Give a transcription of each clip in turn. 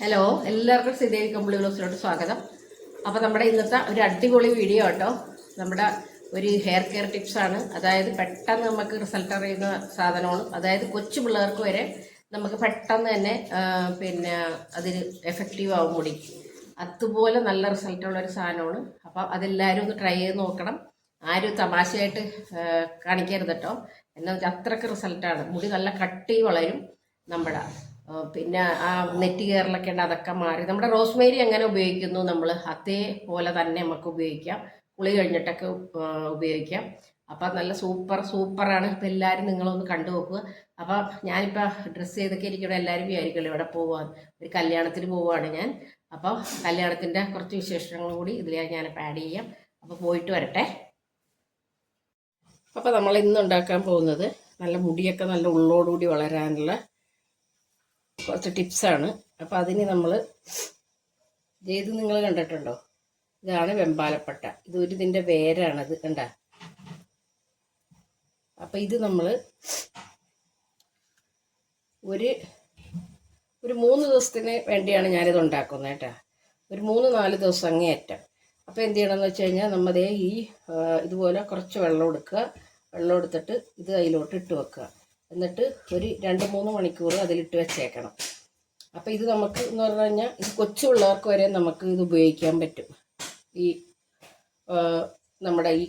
Hello എല്ലാവർക്കും ശ്രീദേവി കമ്പിളി ബ്ലോസിലോട്ട് സ്വാഗതം. അപ്പോൾ നമ്മുടെ ഇന്നത്തെ ഒരു അടിപൊളി വീഡിയോ കേട്ടോ. നമ്മുടെ ഒരു ഹെയർ കെയർ ടിപ്സാണ് അതായത് പെട്ടെന്ന് നമുക്ക് റിസൾട്ട് അറിയുന്ന സാധനമാണ്. അതായത് കൊച്ചു പിള്ളേർക്ക് വരെ നമുക്ക് പെട്ടെന്ന് തന്നെ പിന്നെ അതിന് എഫക്റ്റീവ് ആവും മുടി. അതുപോലെ നല്ല റിസൾട്ടുള്ള ഒരു സാധനമാണ്. അപ്പോൾ അതെല്ലാവരും ഒന്ന് ട്രൈ ചെയ്ത് നോക്കണം. ആരും തമാശയായിട്ട് കാണിക്കരുത് കേട്ടോ. എന്താണെന്ന് വെച്ചാൽ അത്രയ്ക്ക് റിസൾട്ടാണ് മുടി നല്ല കട്ടി വളരും നമ്മുടെ പിന്നെ ആ നെറ്റ് കയറലൊക്കെ ഉണ്ട് അതൊക്കെ മാറി. നമ്മുടെ റോസ്മേരി എങ്ങനെ ഉപയോഗിക്കുന്നു നമ്മൾ അതേപോലെ തന്നെ നമുക്ക് ഉപയോഗിക്കാം. കുളി കഴിഞ്ഞിട്ടൊക്കെ ഉപയോഗിക്കാം. അപ്പം നല്ല സൂപ്പർ സൂപ്പറാണ്. ഇപ്പം എല്ലാവരും നിങ്ങളൊന്ന് കണ്ടു നോക്കുക. അപ്പം ഞാനിപ്പോൾ ഡ്രസ്സ് ചെയ്തൊക്കെ ഇരിക്കണം എല്ലാവരും വിചാരിക്കുമല്ലോ ഇവിടെ പോവാൻ. ഒരു കല്യാണത്തിന് പോവുകയാണ് ഞാൻ. അപ്പോൾ കല്യാണത്തിന്റെ കുറച്ച് വിശേഷങ്ങൾ കൂടി ഇതിൽ ഞാൻ ആഡ് ചെയ്യാം. അപ്പോൾ പോയിട്ട് വരട്ടെ. അപ്പോൾ നമ്മൾ ഇന്ന് ഉണ്ടാക്കാൻ പോകുന്നത് നല്ല മുടിയൊക്കെ നല്ല ഉള്ളോടുകൂടി വളരാനുള്ള കുറച്ച് ടിപ്സാണ്. അപ്പോൾ അതിന് നമ്മൾ ഇത് നിങ്ങൾ കണ്ടിട്ടുണ്ടോ? ഇതാണ് വെമ്പാലപ്പട്ട. ഇത് ഒരു ഇതിന്റെ വേരാണത് കണ്ട? അപ്പം ഇത് നമ്മൾ ഒരു ഒരു മൂന്ന് ദിവസത്തിന് വേണ്ടിയാണ് ഞാനിത് ഉണ്ടാക്കുന്നത് കേട്ടോ. ഒരു മൂന്ന് നാല് ദിവസം അങ്ങേയറ്റം. അപ്പോൾ എന്ത് ചെയ്യണമെന്ന് വെച്ച് കഴിഞ്ഞാൽ നമ്മുടെ ഈ ഇതുപോലെ കുറച്ച് വെള്ളം എടുക്കുക. വെള്ളം എടുത്തിട്ട് ഇത് അതിലോട്ട് ഇട്ട് വെക്കുക. എന്നിട്ട് ഒരു രണ്ട് മൂന്ന് മണിക്കൂർ അതിലിട്ട് വെച്ചേക്കണം. അപ്പോൾ ഇത് നമുക്ക് എന്ന് പറഞ്ഞു കഴിഞ്ഞാൽ ഇത് കൊച്ചുള്ളവർക്ക് വരെ നമുക്ക് ഇത് ഉപയോഗിക്കാൻ പറ്റും. ഈ നമ്മുടെ ഈ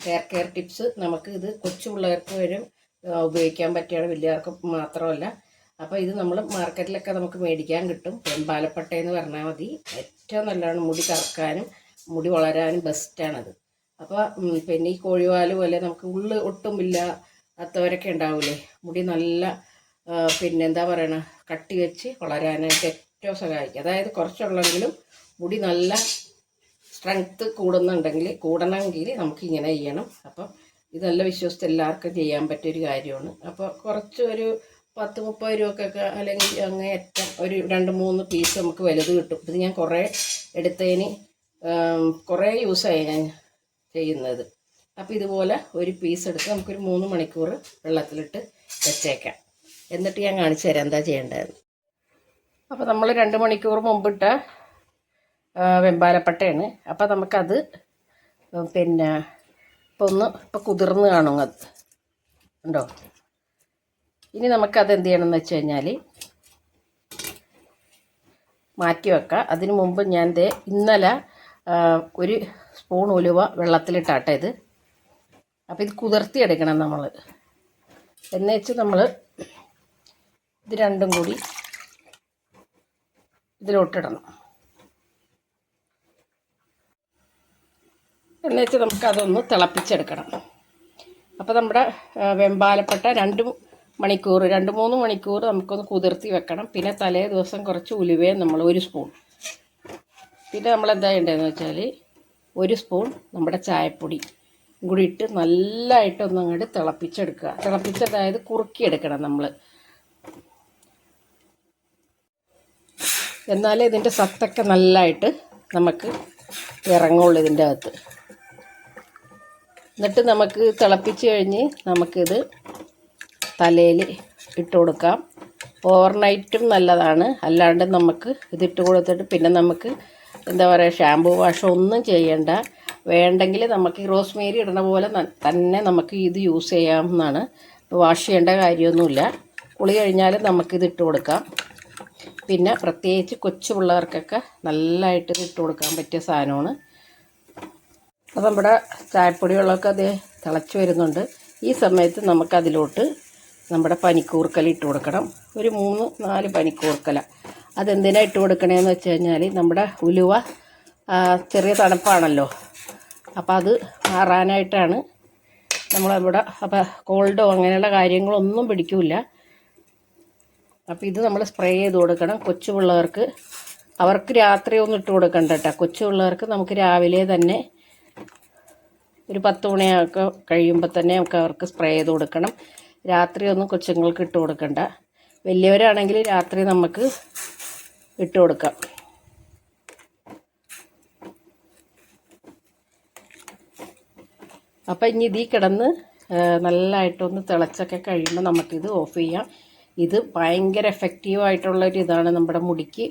ഹെയർ കെയർ ടിപ്സ് നമുക്ക് ഇത് കൊച്ചു പിള്ളേർക്ക് വരെ ഉപയോഗിക്കാൻ പറ്റിയാണ് വലിയവർക്ക് മാത്രമല്ല. അപ്പോൾ ഇത് നമ്മൾ മാർക്കറ്റിലൊക്കെ നമുക്ക് മേടിക്കാൻ കിട്ടും. പെമ്പാലപ്പട്ട എന്ന് പറഞ്ഞാൽ മതി. ഏറ്റവും നല്ലതാണ് മുടി കറക്കാനും മുടി വളരാനും ബെസ്റ്റാണത് അപ്പോൾ പിന്നെ ഈ കോഴിവാൽ പോലെ നമുക്ക് ഉള്ളു ഒട്ടുമില്ല അത്തവരൊക്കെ ഉണ്ടാവില്ലേ മുടി നല്ല പിന്നെ എന്താ പറയണ കട്ടി വെച്ച് വളരാനായിട്ട് ഏറ്റവും സഹായിക്കും. അതായത് കുറച്ചുള്ളെങ്കിലും മുടി നല്ല സ്ട്രെങ്ത്ത് കൂടുന്നുണ്ടെങ്കിൽ കൂടണമെങ്കിൽ നമുക്ക് ഇങ്ങനെ ചെയ്യണം. അപ്പം ഇത് നല്ല വിശ്വസിച്ച് എല്ലാവർക്കും ചെയ്യാൻ പറ്റിയൊരു കാര്യമാണ്. അപ്പോൾ കുറച്ച് ഒരു പത്ത് മുപ്പത് രൂപക്കൊക്കെ അല്ലെങ്കിൽ അങ്ങ് ഏറ്റവും ഒരു രണ്ട് മൂന്ന് പീസ് നമുക്ക് വലുത് കിട്ടും. ഇത് ഞാൻ കുറേ എടുത്തതിന് കുറേ യൂസായി ഞാൻ ചെയ്യുന്നത്. അപ്പോൾ ഇതുപോലെ ഒരു പീസ് എടുത്ത് നമുക്കൊരു മൂന്ന് മണിക്കൂർ വെള്ളത്തിലിട്ട് വെച്ചേക്കാം. എന്നിട്ട് ഞാൻ കാണിച്ചു തരാം എന്താ ചെയ്യേണ്ടതെന്ന്. അപ്പോൾ നമ്മൾ രണ്ട് മണിക്കൂർ മുമ്പിട്ട വെമ്പാലപ്പട്ടയാണ്. അപ്പോൾ നമുക്കത് പിന്നെ ഇപ്പോൾ ഒന്ന് ഇപ്പോൾ കുതിർന്ന് കാണും അത്. ഉണ്ടോ ഇനി നമുക്കത് എന്ത് ചെയ്യണമെന്ന് വെച്ച് കഴിഞ്ഞാൽ മാറ്റി വെക്കാം. അതിന് മുമ്പ് ഞാൻ ദേ ഇന്നലെ ഒരു സ്പൂൺ ഉലുവ വെള്ളത്തിലിട്ടാട്ടെ ഇത്. അപ്പോൾ ഇത് കുതിർത്തി എടുക്കണം നമ്മൾ എന്ന് വെച്ച് നമ്മൾ ഇത് രണ്ടും കൂടി ഇതിലോട്ടിടണം. എന്ന് വെച്ച് നമുക്കതൊന്ന് തിളപ്പിച്ചെടുക്കണം. അപ്പോൾ നമ്മുടെ വെമ്പാലപ്പെട്ട രണ്ട് മണിക്കൂർ രണ്ട് മൂന്ന് മണിക്കൂർ നമുക്കൊന്ന് കുതിർത്തി വെക്കണം. പിന്നെ തലേ ദിവസം കുറച്ച് ഉലുവയും നമ്മൾ ഒരു സ്പൂൺ. പിന്നെ നമ്മൾ എന്താ ചെയ്യേണ്ടതെന്ന് വെച്ചാൽ ഒരു സ്പൂൺ നമ്മുടെ ചായപ്പൊടി. കൂടി ഇട്ട് നല്ലതായിട്ടൊന്നും അങ്ങോട്ട് തിളപ്പിച്ചെടുക്കുക. തിളപ്പിച്ചതായത് കുറുക്കിയെടുക്കണം നമ്മൾ എന്നാലേ ഇതിന്റെ സത്തൊക്കെ നല്ലതായിട്ട് നമുക്ക് ഇറങ്ങുള്ളൂ ഇതിന്റെ അകത്ത്. എന്നിട്ട് നമുക്ക് തിളപ്പിച്ച് കഴിഞ്ഞ് നമുക്കിത് തലയിൽ ഇട്ട് കൊടുക്കാം. ഓവർനൈറ്റും നല്ലതാണ്. അല്ലാണ്ട് നമുക്ക് ഇതിട്ട് കൊടുത്തിട്ട് പിന്നെ നമുക്ക് എന്താ പറയുക ഷാമ്പു വാഷോ ഒന്നും ചെയ്യണ്ട. വേണ്ടെങ്കിൽ നമുക്ക് ഈ റോസ്മേരി ഇടുന്ന പോലെ തന്നെ നമുക്ക് ഇത് യൂസ് ചെയ്യാമെന്നാണ് വാഷ് ചെയ്യേണ്ട കാര്യമൊന്നുമില്ല. കുളി കഴിഞ്ഞാൽ നമുക്കിത് ഇട്ട് കൊടുക്കാം. പിന്നെ പ്രത്യേകിച്ച് കൊച്ചു പിള്ളേർക്കൊക്കെ നല്ലതായിട്ട് ഇത് ഇട്ട് കൊടുക്കാൻ പറ്റിയ സാധനമാണ്. അപ്പോൾ നമ്മുടെ ചായപ്പൊടി വെള്ളമൊക്കെ അത് തിളച്ച് വരുന്നുണ്ട്. ഈ സമയത്ത് നമുക്കതിലോട്ട് നമ്മുടെ പനിക്കൂർക്കല ഇട്ട് കൊടുക്കണം. ഒരു മൂന്ന് നാല് പനിക്കൂർക്കല. അതെന്തിനാണ് ഇട്ട് കൊടുക്കണേന്ന് വെച്ച് കഴിഞ്ഞാൽ നമ്മുടെ ഉലുവ ചെറിയ തണുപ്പാണല്ലോ. അപ്പോൾ അത് മാറാനായിട്ടാണ് നമ്മളിവിടെ അപ്പോൾ കോൾഡോ അങ്ങനെയുള്ള കാര്യങ്ങളൊന്നും പിടിക്കില്ല അപ്പോൾ ഇത് നമ്മൾ സ്പ്രേ ചെയ്ത് കൊടുക്കണം. കൊച്ചു പിള്ളേർക്ക് അവർക്ക് രാത്രി ഒന്നും ഇട്ട് കൊടുക്കണ്ട കേട്ടോ. കൊച്ചു പിള്ളേർക്ക് നമുക്ക് രാവിലെ തന്നെ ഒരു പത്ത് മണിയൊക്കെ കഴിയുമ്പോൾ തന്നെ നമുക്ക് അവർക്ക് സ്പ്രേ ചെയ്ത് കൊടുക്കണം. രാത്രി ഒന്നും കൊച്ചുങ്ങൾക്ക് ഇട്ട് കൊടുക്കണ്ട. വലിയവരാണെങ്കിൽ രാത്രി നമുക്ക് ഇട്ട് കൊടുക്കാം. അപ്പം ഇനി ഇതിൽ കിടന്ന് നല്ലതായിട്ടൊന്ന് തിളച്ചൊക്കെ കഴിയുമ്പോൾ നമുക്കിത് ഓഫ് ചെയ്യാം. ഇത് ഭയങ്കര എഫക്റ്റീവായിട്ടുള്ളൊരു ഇതാണ് നമ്മുടെ മുടിക്ക്.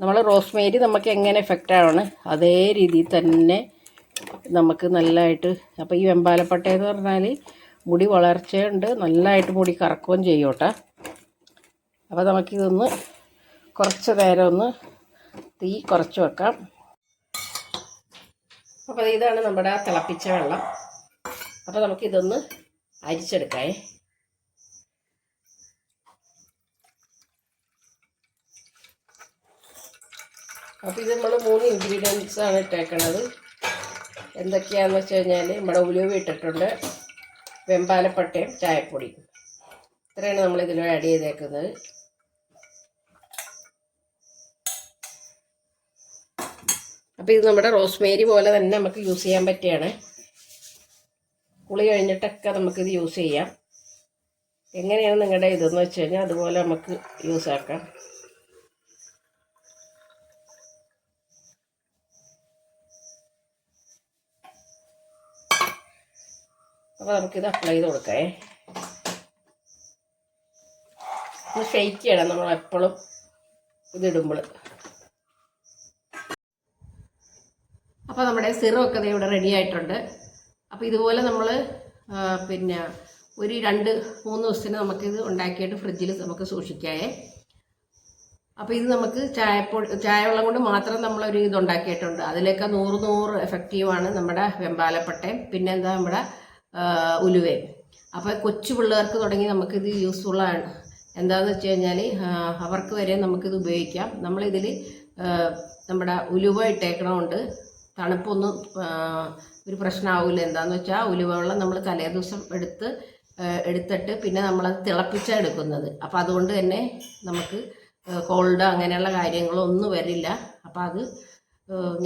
നമ്മൾ റോസ്മേരി നമുക്ക് എങ്ങനെ എഫക്റ്റാണ് അതേ രീതിയിൽ തന്നെ നമുക്ക് നല്ലതായിട്ട് അപ്പോൾ ഈ വെമ്പാലപ്പട്ട എന്ന് പറഞ്ഞാൽ മുടി വളർച്ചയുണ്ട് നല്ലതായിട്ട് മുടി കറക്കുകയും ചെയ്യും കേട്ടോ അപ്പോൾ നമുക്കിതൊന്ന് കുറച്ച് നേരം ഒന്ന് തീ കുറച്ച് വെക്കാം. അപ്പോൾ ഇതാണ് നമ്മുടെ തിളപ്പിച്ച വെള്ളം. അപ്പോൾ നമുക്കിതൊന്ന് അരിച്ചെടുക്കാം. അപ്പോൾ ഇത് നമ്മൾ മൂന്ന് ഇൻഗ്രീഡിയൻസ് ആണ് ഇട്ടേക്കണത്. എന്തൊക്കെയാണെന്ന് വെച്ച് കഴിഞ്ഞാൽ നമ്മുടെ ഉലുവ ഇട്ടിട്ടുണ്ട്. വെമ്പാലപ്പട്ടയും ചായപ്പൊടിയും. ഇത്രയാണ് നമ്മൾ ഇതിൽ ആഡ് ചെയ്തേക്കുന്നത്. അപ്പോൾ ഇത് നമ്മുടെ റോസ്മേരി പോലെ തന്നെ നമുക്ക് യൂസ് ചെയ്യാൻ പറ്റിയാണ്. കുളി കഴിഞ്ഞിട്ടൊക്കെ നമുക്കിത് യൂസ് ചെയ്യാം. എങ്ങനെയാണ് നിങ്ങളുടെ ഇതെന്ന് വെച്ച് കഴിഞ്ഞാൽ അതുപോലെ നമുക്ക് യൂസ് ആക്കാം. അപ്പോൾ നമുക്കിത് അപ്ലൈ ചെയ്ത് കൊടുക്കേ. ഒന്ന് ഷെയ്ക്ക് ചെയ്യണം. നമ്മൾ എപ്പോഴും ഇതിടുമ്പോൾ. അപ്പോൾ നമ്മുടെ സിറമൊക്കെ ഇവിടെ റെഡി ആയിട്ടുണ്ട്. അപ്പോൾ ഇതുപോലെ നമ്മൾ പിന്നെ ഒരു രണ്ട് മൂന്ന് ദിവസത്തിന് നമുക്കിത് ഉണ്ടാക്കിയിട്ട് ഫ്രിഡ്ജിൽ നമുക്ക് സൂക്ഷിക്കാവേ. അപ്പോൾ ഇത് നമുക്ക് ചായപ്പൊടി ചായവെള്ളം കൊണ്ട് മാത്രം നമ്മളൊരു ഇത് ഉണ്ടാക്കിയിട്ടുണ്ട്. അതിലൊക്കെ നൂറ് നൂറ് എഫക്റ്റീവാണ് നമ്മുടെ വെമ്പാലപ്പട്ടയും പിന്നെ എന്താ നമ്മുടെ ഉലുവയും അപ്പോൾ കൊച്ചു പിള്ളേർക്ക് തുടങ്ങി നമുക്കിത് യൂസ്ഫുള്ളാണ് എന്താണെന്ന് വെച്ച് കഴിഞ്ഞാൽ അവർക്ക് വരെ നമുക്കിത് ഉപയോഗിക്കാം. നമ്മളിതിൽ നമ്മുടെ ഉലുവ ഇട്ടേക്കണമുണ്ട്. തണുപ്പൊന്നും ഒരു പ്രശ്നമാവില്ല എന്താന്ന് വെച്ചാൽ ഉലുവ വെള്ളം നമ്മൾ തലേ ദിവസം എടുത്ത് എടുത്തിട്ട് പിന്നെ നമ്മളത് തിളപ്പിച്ചാണ് എടുക്കുന്നത്. അപ്പോൾ അതുകൊണ്ട് തന്നെ നമുക്ക് കോൾഡ് അങ്ങനെയുള്ള കാര്യങ്ങളൊന്നും വരില്ല. അപ്പോൾ അത്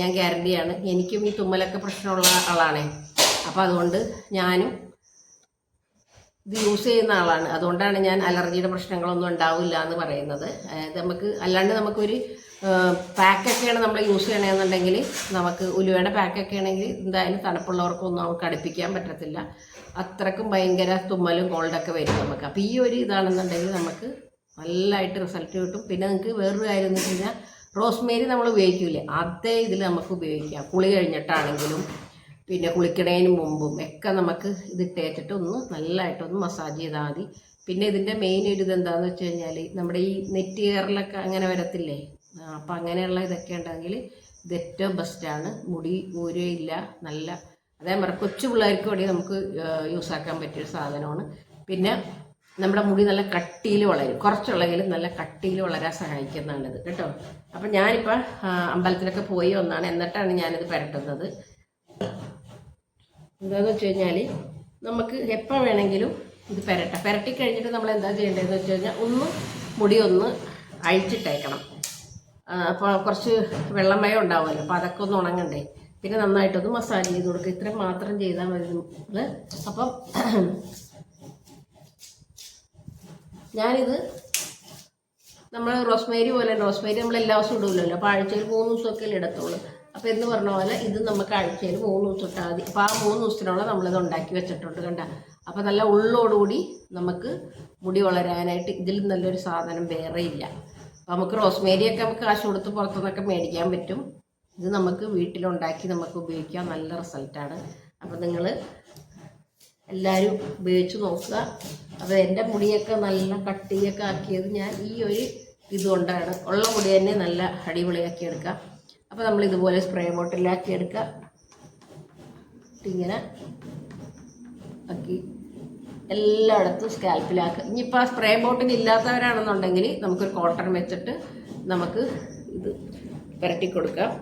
ഞാൻ ഗ്യാരണ്ടിയാണ്. എനിക്കും ഈ തുമ്മലൊക്കെ പ്രശ്നമുള്ള ആളാണേ. അപ്പോൾ അതുകൊണ്ട് ഞാനും ഇത് യൂസ് ചെയ്യുന്ന ആളാണ്. അതുകൊണ്ടാണ് ഞാൻ അലർജിയുടെ പ്രശ്നങ്ങളൊന്നും ഉണ്ടാവില്ല എന്ന് പറയുന്നത്. നമുക്ക് അല്ലാണ്ട് നമുക്കൊരു പാക്കൊക്കെയാണ് നമ്മൾ യൂസ് ചെയ്യണമെന്നുണ്ടെങ്കിൽ നമുക്ക് ഉലുവയുടെ പാക്കൊക്കെ ആണെങ്കിൽ എന്തായാലും തണുപ്പുള്ളവർക്കൊന്നും നമുക്ക് അടുപ്പിക്കാൻ പറ്റത്തില്ല. അത്രക്കും ഭയങ്കര തുമ്മലും കോൾഡൊക്കെ വരും നമുക്ക്. അപ്പോൾ ഈ ഒരു ഇതാണെന്നുണ്ടെങ്കിൽ നമുക്ക് നല്ലതായിട്ട് റിസൾട്ട് കിട്ടും. പിന്നെ നിങ്ങൾക്ക് വേറൊരു കാര്യം എന്ന് വെച്ച് കഴിഞ്ഞാൽ റോസ്മേരി നമ്മൾ ഉപയോഗിക്കില്ലേ? അതേ ഇതിൽ നമുക്ക് ഉപയോഗിക്കാം. കുളി കഴിഞ്ഞിട്ടാണെങ്കിലും പിന്നെ കുളിക്കണതിന് മുമ്പും ഒക്കെ നമുക്ക് ഇത് ഇട്ടേറ്റിട്ട് ഒന്ന് നല്ലതായിട്ടൊന്ന് മസാജ് ചെയ്താൽ മതി. പിന്നെ ഇതിന്റെ മെയിൻ ഒരു ഇത് എന്താന്ന് വെച്ച് കഴിഞ്ഞാൽ നമ്മുടെ ഈ നെറ്റ് കയറിലൊക്കെ അങ്ങനെ വരത്തില്ലേ? അപ്പം അങ്ങനെയുള്ള ഇതൊക്കെ ഉണ്ടെങ്കിൽ ഇത് ഏറ്റവും ബെസ്റ്റാണ് മുടി ഊരുകയില്ല നല്ല അതേപോലെ കൊച്ചു പിള്ളേർക്ക് വേണ്ടി നമുക്ക് യൂസ് ആക്കാൻ പറ്റിയൊരു സാധനമാണ്. പിന്നെ നമ്മുടെ മുടി നല്ല കട്ടിയിൽ വളരും. കുറച്ചുള്ളെങ്കിലും നല്ല കട്ടിയിൽ വളരാൻ സഹായിക്കുന്നതാണിത്. കേട്ടോ? അപ്പം ഞാനിപ്പോൾ അമ്പലത്തിലൊക്കെ പോയി ഒന്നാണ് എന്നിട്ടാണ് ഞാനിത് പുരട്ടുന്നത്. എന്താണെന്ന് വെച്ച് കഴിഞ്ഞാൽ നമുക്ക് എപ്പോൾ വേണമെങ്കിലും ഇത് പെരട്ടാം. പെരട്ടി കഴിഞ്ഞിട്ട് നമ്മൾ എന്താ ചെയ്യേണ്ടതെന്ന് വെച്ച് കഴിഞ്ഞാൽ ഒന്ന് മുടി ഒന്ന് അഴിച്ചിട്ടേക്കണം. അപ്പോൾ കുറച്ച് വെള്ളമയം ഉണ്ടാവുമല്ലോ അപ്പോൾ അതൊക്കെ ഒന്ന് ഉണങ്ങണ്ടേ. പിന്നെ നന്നായിട്ടൊന്ന് മസാജ് ചെയ്ത് കൊടുക്കുക ഇത്രയും മാത്രം ചെയ്താൽ മതി അപ്പം ഞാനിത് നമ്മൾ റോസ്മേരി പോലെ റോസ്മേരി നമ്മൾ എല്ലാ ദിവസവും ഇടുമല്ലോ അപ്പോൾ ആഴ്ചയിൽ മൂന്ന് ദിവസമൊക്കെ ഇടത്തുള്ളൂ. അപ്പോൾ എന്ന് പറഞ്ഞ പോലെ ഇത് നമുക്ക് ആഴ്ചയിൽ മൂന്ന് ദിവസം ഇട്ടാൽ മതി. അപ്പോൾ ആ മൂന്ന് ദിവസത്തിനുള്ള നമ്മളിത് ഉണ്ടാക്കി വെച്ചിട്ടുണ്ട് കണ്ട. അപ്പോൾ നല്ല ഉള്ളോടുകൂടി നമുക്ക് മുടി വളരാനായിട്ട് ഇതിൽ നല്ലൊരു സാധനം വേറെ ഇല്ല. അപ്പോൾ നമുക്ക് റോസ്മേരിയൊക്കെ നമുക്ക് കാശ് കൊടുത്ത് പുറത്തുനിന്നൊക്കെ മേടിക്കാൻ പറ്റും. ഇത് നമുക്ക് വീട്ടിലുണ്ടാക്കി നമുക്ക് ഉപയോഗിക്കാം നല്ല റിസൾട്ടാണ് അപ്പോൾ നിങ്ങൾ എല്ലാവരും ഉപയോഗിച്ച് നോക്കുക. അപ്പോൾ എന്റെ മുടിയൊക്കെ നല്ല കട്ടിയൊക്കെ ആക്കിയത് ഞാൻ ഈ ഒരു ഇതുകൊണ്ടാണ്. ഉള്ള മുടി തന്നെ നല്ല അടിപൊളിയാക്കി എടുക്കാം അപ്പോൾ നമ്മൾ ഇതുപോലെ സ്പ്രേ ബോട്ടിലാക്കി എടുക്കുക. ഇങ്ങനെ ആക്കി. എല്ലായിടത്തും സ്കാൽപ്പിലാക്കുക ഇനിയിപ്പോൾ ആ സ്പ്രേ ബോട്ടിൽ ഇല്ലാത്തവരാണെന്നുണ്ടെങ്കിൽ നമുക്കൊരു കോട്ടൺ വെച്ചിട്ട് നമുക്ക് ഇത് പുരട്ടി കൊടുക്കാം.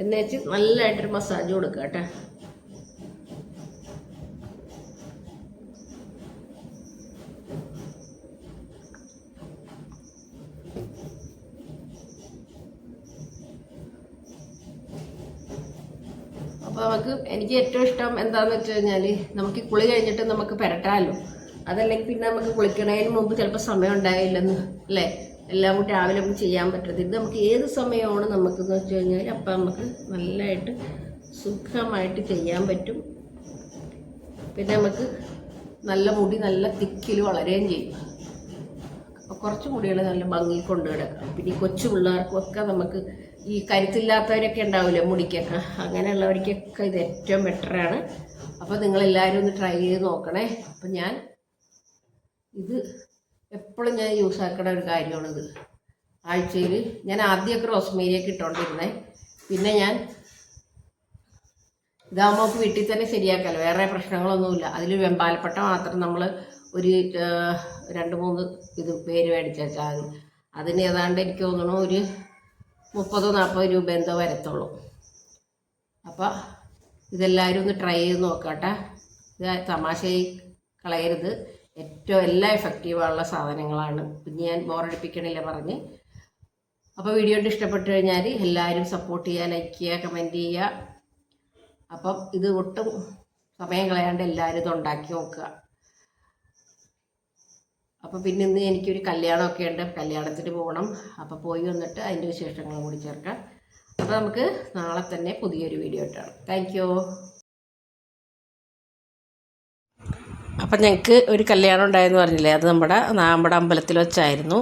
എന്നുവെച്ച് നല്ലതായിട്ടൊരു മസാജ് കൊടുക്കുക കേട്ടോ. അപ്പോൾ നമുക്ക് എനിക്ക് ഏറ്റവും ഇഷ്ടം എന്താണെന്ന് വെച്ച് കഴിഞ്ഞാൽ നമുക്ക് കുളി കഴിഞ്ഞിട്ട് നമുക്ക് പെരട്ടാലോ. അതല്ലെങ്കിൽ പിന്നെ നമുക്ക് കുളിക്കണതിന് മുമ്പ് ചിലപ്പോൾ സമയം ഉണ്ടായില്ലെന്ന് അല്ലേ? എല്ലാം കൂടി രാവിലെ ചെയ്യാൻ പറ്റത്തില്ല. ഇത് നമുക്ക് ഏത് സമയമാണ് നമുക്കെന്ന് വെച്ച് കഴിഞ്ഞാൽ അപ്പം നമുക്ക് നല്ലതായിട്ട് സുഖമായിട്ട് ചെയ്യാൻ പറ്റും. പിന്നെ നമുക്ക് നല്ല മുടി നല്ല തിക്കിൽ വളരുകയും ചെയ്യും. അപ്പോൾ കുറച്ച് മുടികൾ നല്ല ഭംഗി കൊണ്ടു കിടക്കാം പിന്നെ കൊച്ചു പിള്ളേർക്കും ഒക്കെ നമുക്ക് ഈ കരുത്തില്ലാത്തവരൊക്കെ ഉണ്ടാവില്ലേ മുടിക്ക് അങ്ങനെയുള്ളവർക്കൊക്കെ ഇത് ഏറ്റവും ബെറ്ററാണ് അപ്പോൾ നിങ്ങളെല്ലാവരും ഒന്ന് ട്രൈ ചെയ്ത് നോക്കണേ. അപ്പം ഞാൻ ഇത് എപ്പോഴും ഞാൻ യൂസ് ആക്കണ ഒരു കാര്യമാണിത്. ആഴ്ചയിൽ ഞാൻ ആദ്യമൊക്കെ റോസ്മേരിയൊക്കെ ഇട്ടുകൊണ്ടിരുന്നേ പിന്നെ ഞാൻ ഇതാകുമ്പോൾ നമുക്ക് വീട്ടിൽ തന്നെ ശരിയാക്കാമല്ലോ വേറെ പ്രശ്നങ്ങളൊന്നുമില്ല. അതിൽ വെമ്പാലപ്പട്ട മാത്രം നമ്മൾ ഒരു രണ്ട് മൂന്ന് ഇത് പേര് മേടിച്ചാൽ അതിന് ഏതാണ്ട് എനിക്ക് തോന്നണു ഒരു മുപ്പതോ നാൽപ്പത് രൂപ എന്തോ വരത്തുള്ളൂ. അപ്പോൾ ഇതെല്ലാവരും ഒന്ന് ട്രൈ ചെയ്ത് നോക്കട്ടെ. ഇത് തമാശയായി കളയരുത്. ഏറ്റവും എല്ലാം എഫക്റ്റീവായുള്ള സാധനങ്ങളാണ്. പിന്നെ ഞാൻ ബോറടിപ്പിക്കണില്ല പറഞ്ഞ്. അപ്പോൾ വീഡിയോ ഇഷ്ടപ്പെട്ടു കഴിഞ്ഞാൽ എല്ലാവരും സപ്പോർട്ട് ചെയ്യുക ലൈക്ക് ചെയ്യുക കമന്റ് ചെയ്യുക. അപ്പം ഇത് ഒട്ടും സമയം കളയാണ്ട് എല്ലാവരും ഇത് ഉണ്ടാക്കി നോക്കുക. അപ്പം പിന്നെ ഇന്ന് എനിക്കൊരു കല്യാണമൊക്കെ ഉണ്ട്. കല്യാണത്തിന് പോകണം. അപ്പോൾ പോയി വന്നിട്ട് അതിന്റെ വിശേഷങ്ങളും കൂടി ചേർക്കാം. അപ്പോൾ നമുക്ക് നാളെ തന്നെ പുതിയൊരു വീഡിയോ ഇട്ടാണ് താങ്ക് യു അപ്പം ഞങ്ങൾക്ക് ഒരു കല്യാണം ഉണ്ടായെന്ന് പറഞ്ഞില്ലേ? അത് നമ്മുടെ നമ്മുടെ അമ്പലത്തിൽ വെച്ചായിരുന്നു.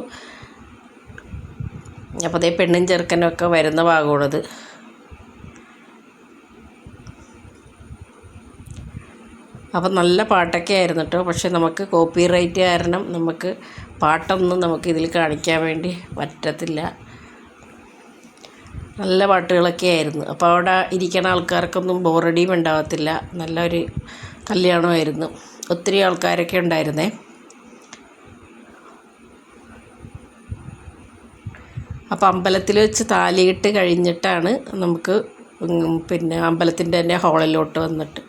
അപ്പോൾ അതേ പെണ്ണും ചെറുക്കനും ഒക്കെ വരുന്ന ഭാഗമാണത്. അപ്പം നല്ല പാട്ടൊക്കെ ആയിരുന്നു കേട്ടോ പക്ഷെ നമുക്ക് കോപ്പി റൈറ്റ് കാരണം നമുക്ക് പാട്ടൊന്നും നമുക്ക് ഇതിൽ കാണിക്കാൻ വേണ്ടി പറ്റത്തില്ല. നല്ല പാട്ടുകളൊക്കെ ആയിരുന്നു. അപ്പോൾ അവിടെ ഇരിക്കുന്ന ആൾക്കാർക്കൊന്നും ബോറടിയും ഉണ്ടാകത്തില്ല നല്ലൊരു കല്യാണമായിരുന്നു. ഒത്തിരി ആൾക്കാരൊക്കെ ഉണ്ടായിരുന്നേ. അപ്പോൾ അമ്പലത്തിൽ വെച്ച് താലിയിട്ട് കഴിഞ്ഞിട്ടാണ് നമുക്ക് പിന്നെ അമ്പലത്തിന്റെ തന്നെ ഹാളിലോട്ട് വന്നിട്ട്.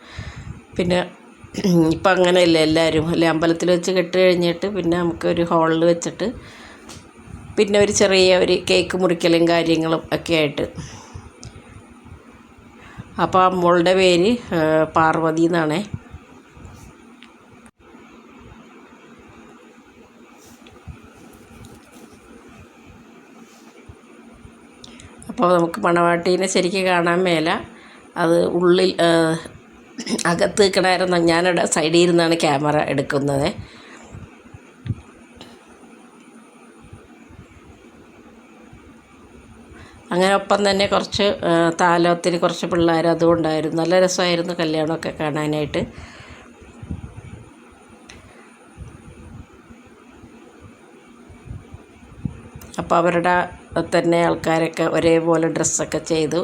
പിന്നെ ഇപ്പം അങ്ങനെയല്ല എല്ലാവരും? അല്ലെ അമ്പലത്തിൽ വെച്ച് കെട്ട് കഴിഞ്ഞിട്ട് പിന്നെ നമുക്ക് ഒരു ഹാളിൽ വെച്ചിട്ട് പിന്നെ ഒരു ചെറിയ ഒരു കേക്ക് മുറിക്കലും കാര്യങ്ങളും ഒക്കെ ആയിട്ട്. അപ്പോൾ ആ മോളുടെ പേര് പാർവതി എന്നാണേ. അപ്പോൾ നമുക്ക് മണവാട്ടീനെ ശരിക്കും കാണാൻ മേല. അത് ഉള്ളിൽ അകത്ത് നിൽക്കണമായിരുന്നു ഞാനിവിടെ സൈഡിൽ ഇരുന്നാണ് ക്യാമറ എടുക്കുന്നത്. അങ്ങനെ ഒപ്പം തന്നെ കുറച്ച് താലോത്തിന് കുറച്ച് പിള്ളേർ അതുകൊണ്ടായിരുന്നു നല്ല രസമായിരുന്നു കല്യാണമൊക്കെ കാണാനായിട്ട്. അപ്പോൾ അവരുടെ തന്നെ ആൾക്കാരൊക്കെ ഒരേപോലെ ഡ്രസ്സൊക്കെ ചെയ്തു.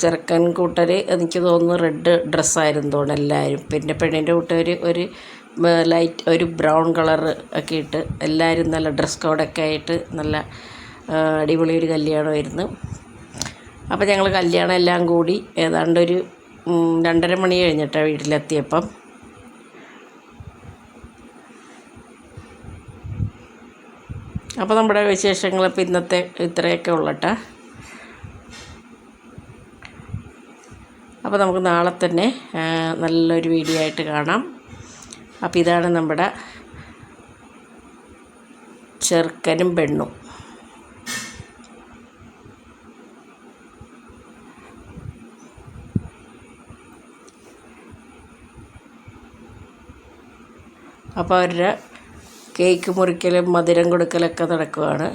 ചെറുക്കൻ കൂട്ടർ എനിക്ക് തോന്നുന്നു റെഡ് ഡ്രസ്സായിരുന്നു തോന്നുന്നു എല്ലാവരും പിന്നെ പെണ്ണിന്റെ കൂട്ടർ ഒരു ലൈറ്റ് ഒരു ബ്രൗൺ കളർ ഒക്കെ ഇട്ട് എല്ലാവരും നല്ല ഡ്രസ് കോഡൊക്കെ ആയിട്ട് നല്ല അടിപൊളി ഒരു കല്യാണമായിരുന്നു. അപ്പോൾ ഞങ്ങൾ കല്യാണം എല്ലാം കൂടി ഏതാണ്ട് ഒരു ഉം, രണ്ടര മണി കഴിഞ്ഞിട്ടാണ് വീട്ടിലെത്തിയപ്പം. അപ്പോൾ നമ്മുടെ വിശേഷങ്ങൾ ഇപ്പം ഇന്നത്തെ ഇത്രയൊക്കെ ഉള്ളട്ടാ. അപ്പോൾ നമുക്ക് നാളെ തന്നെ നല്ലൊരു വീഡിയോ ആയിട്ട് കാണാം. അപ്പോൾ ഇതാണ് നമ്മുടെ ചെറുക്കനും പെണ്ണും. അപ്പോൾ അവരുടെ കേക്ക് മുറിക്കലും മധുരം കൊടുക്കലൊക്കെ നടക്കുവാണ്.